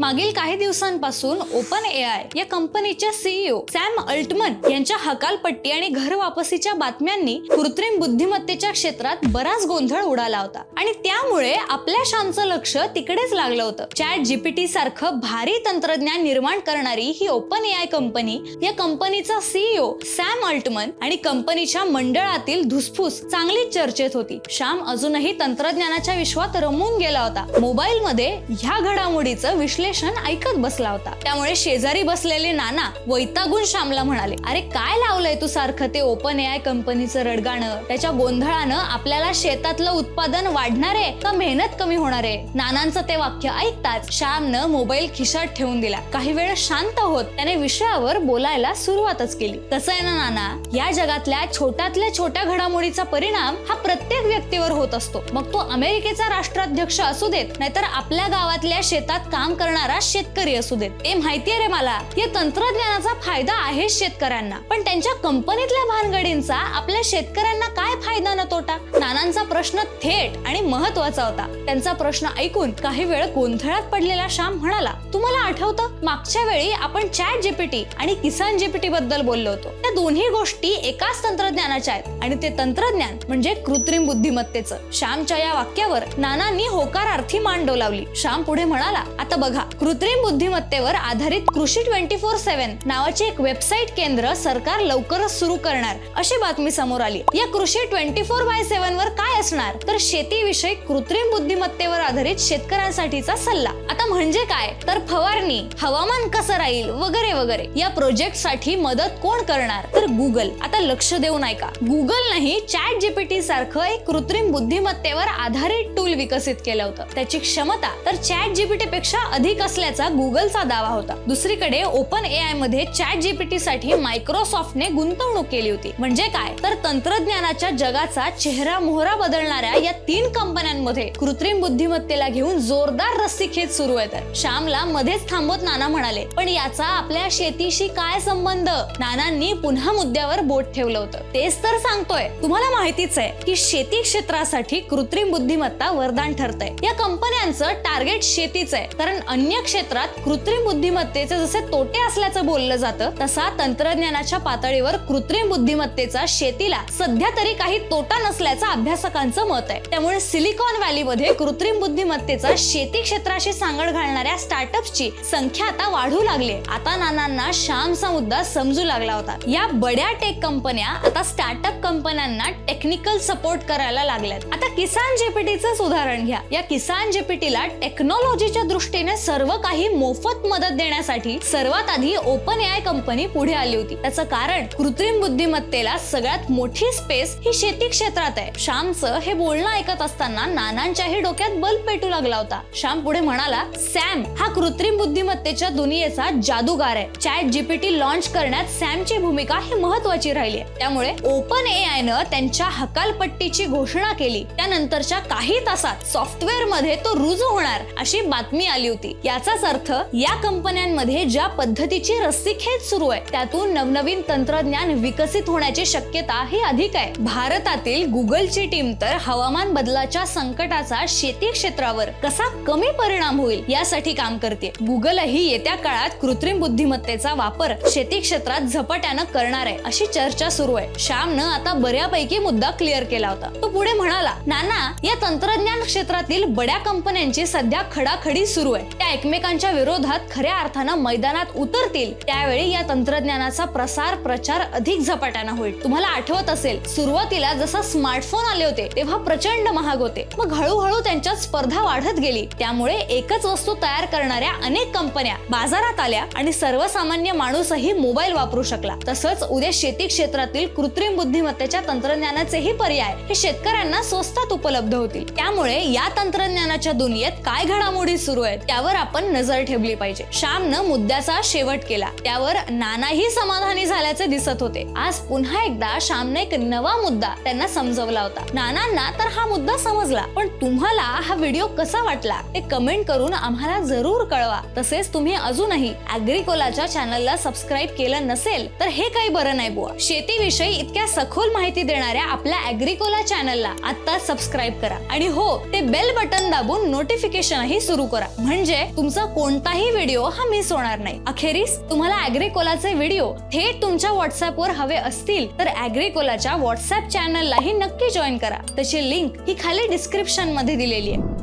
मागील काही दिवसांपासून ओपन ए आय या कंपनीच्या सीईओ सॅम अल्टमन यांच्या हकालपट्टी आणि घर वापसीच्या बातम्यांनी कृत्रिम बुद्धिमत्तेच्या क्षेत्रात बराच गोंधळ उडाला होता. आणि त्यामुळे आपल्या श्यामचं लक्ष तिकडेच लागलं होतं. चॅट जीपीटी सारखं भारी तंत्रज्ञान निर्माण करणारी ही ओपन ए आय कंपनी या कंपनीचा सीईओ सॅम अल्टमन आणि कंपनीच्या मंडळातील धुसफूस चांगलीच चर्चेत होती. श्याम अजूनही तंत्रज्ञानाच्या विश्वात रमून गेला होता. मोबाईल मध्ये ह्या घडामोडीचं विश्लेषण ऐकत बसला होता. त्यामुळे शेजारी बसलेले नाना वैतागून श्यामला म्हणाले अरे काय लावलंय तू सारखं ते ओपन ए आय कंपनीचं रडगाणं? त्याच्या गोंधळानं आपल्याला शेतातलं उत्पादन वाढणार आहे का मेहनत कमी होणार आहे? नानांचं ते वाक्य ऐकताच श्यामनं मोबाईल खिशात ठेवून दिला. काही वेळ शांत होत त्याने विषयावर बोलायला सुरुवातच केली. कसं आहे ना नाना? या जगातल्या छोट्यातल्या छोट्या घडामोडीचा परिणाम हा प्रत्येक व्यक्तीवर होत असतो. मग तो अमेरिकेचा राष्ट्राध्यक्ष असू देत नाहीतर आपल्या गावातल्या शेतात काम करणार शेतकरी असू देत. ते माहितीये रे मला. या तंत्रज्ञानाचा फायदा आहे शेतकऱ्यांना. पण त्यांच्या कंपनीतल्या भानगडींचा आपल्या शेतकऱ्यांना काय फायदा न तोटा? नानांचा प्रश्न थेट आणि महत्त्वाचा होता. त्यांचा प्रश्न ऐकून काही वेळ गोंधळात पडलेला श्याम म्हणाला तुम्हाला आठवतं? मागच्या वेळी आपण चॅट जीपीटी आणि किसान जीपीटी बद्दल बोललो होतो. त्या दोन्ही गोष्टी एकाच तंत्रज्ञानाच्या आहेत आणि ते तंत्रज्ञान म्हणजे कृत्रिम बुद्धिमत्तेचं. श्यामच्या या वाक्यावर नानांनी होकारार्थी मान डोलावली श्याम पुढे म्हणाला आता बघा बघा कृत्रिम बुद्धिमत्तेवर आधारित कृषी ट्वेंटी फोर सेव्हन नावाचे एक वेबसाईट केंद्र सरकार लवकरच सुरू करणार. अशी बातमी समोर आली. या कृषी ट्वेंटी फोर बाय सेव्हन वर काय असणार? तर शेतीविषयी कृत्रिम बुद्धिमत्तेवर आधारित शेतकऱ्यांसाठीचा सल्ला. आता म्हणजे काय? तर फवारणी हवामान कसं राहील? वगैरे वगैरे. या प्रोजेक्टसाठी मदत कोण करणार? तर गुगल. आता लक्ष देऊन ऐका. गुगल नाही चॅट जीपीटी सारखं एक कृत्रिम बुद्धिमत्तेवर आधारित टूल विकसित केलं होतं. त्याची क्षमता तर चॅट जीपीटी पेक्षा अधिक असल्याचा गुगलचा दावा होता. दुसरीकडे ओपन ए आयमध्ये चॅट जीपीटी साठी मायक्रोसॉफ्टने गुंतवणूक केली होती. म्हणजे काय? तर तंत्रज्ञानाच्या जगाचा चेहरा मोहरा बदलणाऱ्या या तीन कंपन्यांमध्ये कृत्रिम बुद्धिमत्तेला घेऊन जोरदार रस्सीखेच सुरू आहे तर. श्यामला मध्येच थांबवत नाना म्हणाले पण याचा आपल्या शेतीशी काय संबंध? नानांनी पुन्हा मुद्द्यावर बोट ठेवलं होतं. तेच तर सांगतोय. तुम्हाला माहितीच आहे की शेती क्षेत्रासाठी कृत्रिम बुद्धिमत्ता वरदान ठरतंय. या कंपन्यांचं टार्गेट शेतीच आहे. कारण अन्य क्षेत्रात कृत्रिम बुद्धिमत्तेचे जसे तोटे असल्याचं बोललं जातं तसा तंत्रज्ञानाच्या पातळीवर कृत्रिम बुद्धिमत्तेचा शेतीला सध्या तरी काही तोटा नसल्याचं अभ्यासकांचं मत आहे. त्यामुळे सिलिकॉन व्हॅलीमध्ये कृत्रिम बुद्धिमत्तेचा शेती क्षेत्राशी सांगड घालणाऱ्या स्टार्टअप्सची संख्या आता वाढू लागली. आता नानांना श्यामचा मुद्दा समजू लागला होता. या बड्या टेक कंपन्या आता स्टार्टअप कंपन्यांना टेक्निकल सपोर्ट करायला लागल्यात. आता किसान जेपीटीच उदाहरण घ्या. या किसान जेपीटीला टेक्नॉलॉजीच्या दृष्टीने सर्व काही मोफत मदत देण्यासाठी सर्वात आधी ओपन ए आय कंपनी पुढे आली होती. त्याचं कारण कृत्रिम बुद्धिमत्तेला सगळ्यात मोठी स्पेस ही शेती क्षेत्रात आहे. श्यामचं हे बोलणं ऐकत असताना नानांच्याही डोक्यात बल्ब पेटू लागला होता. श्याम पुढे म्हणाला सॅम हा कृत्रिम बुद्धिमत्तेच्या दुनियेचा जादूगार आहे. चॅट जीपीटी लॉन्च करण्यात सॅमची भूमिका ही महत्वाची राहिली आहे. त्यामुळे ओपन ए न त्यांच्या हकालपट्टीची घोषणा केली. त्यानंतरच्या काही तासात सॉफ्टवेअरमध्ये तो रुजू होणार अशी बातमी आली होती. याचाच अर्थ या कंपन्यांमध्ये ज्या पद्धतीची रस्सीखेच सुरू आहे त्यातून नवनवीन तंत्रज्ञान विकसित होण्याची शक्यता ही अधिक आहे. भारतातील गुगलची टीम तर हवामान बदलाच्या संकटाचा शेती क्षेत्रावर कसा कमी परिणाम होईल यासाठी काम करते. गुगलही येत्या काळात कृत्रिम बुद्धिमत्तेचा वापर शेती क्षेत्रात झपाट्यानं करणार आहे अशी चर्चा सुरू आहे. श्यामनं आता बऱ्यापैकी मुद्दा क्लिअर केला होता. तो पुढे म्हणाला नाना या तंत्रज्ञान क्षेत्रातील बड्या कंपन्यांची सध्या खडाखडी सुरू आहे. त्या एकमेकांच्या विरोधात खऱ्या अर्थानं मैदानात उतरतील. त्यावेळी या तंत्रज्ञानाचा प्रसार प्रचार अधिक झपाट्यानं होईल. तुम्हाला आठवत असेल सुरुवातीला जसा स्मार्टफोन आले होते तेव्हा प्रचंड महाग होते. मग हळूहळू त्यांच्यात स्पर्धा वाढत गेली. त्यामुळे एकच वस्तू तयार करणाऱ्या अनेक कंपन्या बाजारात आल्या आणि सर्वसामान्य माणूसही मोबाईल वापरू शकला. तसंच उद्या शेती क्षेत्रातील कृत्रिम बुद्धिमत्तेच्या तंत्रज्ञानाचेही पर्याय हे शेतकऱ्यांना स्वस्तात उपलब्ध होतील. त्यामुळे या तंत्रज्ञानाच्या दुनियेत काय घडामोडी सुरू आहेत त्यावर आपण नजर ठेवली पाहिजे. श्यामनं मुद्द्याचा शेवट केला. त्यावर नानाही समाधानी झाल्याचे दिसत होते. आज पुन्हा एकदा श्यामने एक नवा मुद्दा त्यांना समजवला होता. नानांना तर हा मुद्दा समजला पण तुम्हाला हा व्हिडिओ कसा वाटला ते कमेंट करून आम्हाला जरूर कळवा. तसेच तुम्ही अजूनही अॅग्रिकोलाच्या चॅनलला सबस्क्राईब केलं नसेल तर हे काही बरं नाही बुवा. शेतीविषयी इतक्या सखोल माहिती देणाऱ्या आपल्या अॅग्रिकोला चॅनलला आता सबस्क्राईब करा. आणि हो ते बेल बटन दाबून नोटिफिकेशनही सुरू करा. म्हणजे तुमचा कोणताही व्हिडिओ हा मिस होणार नाही. अखेरीस तुम्हाला अॅग्रिकोलाचे व्हिडिओ थेट तुमच्या व्हॉट्सअपवर हवे असतील तर अॅग्रिकोलाच्या व्हॉट्सअप चॅनललाही नक्की जॉईन करा. त्याची लिंक ही खाली डिस्क्रिप्शनमध्ये दिलेली आहे.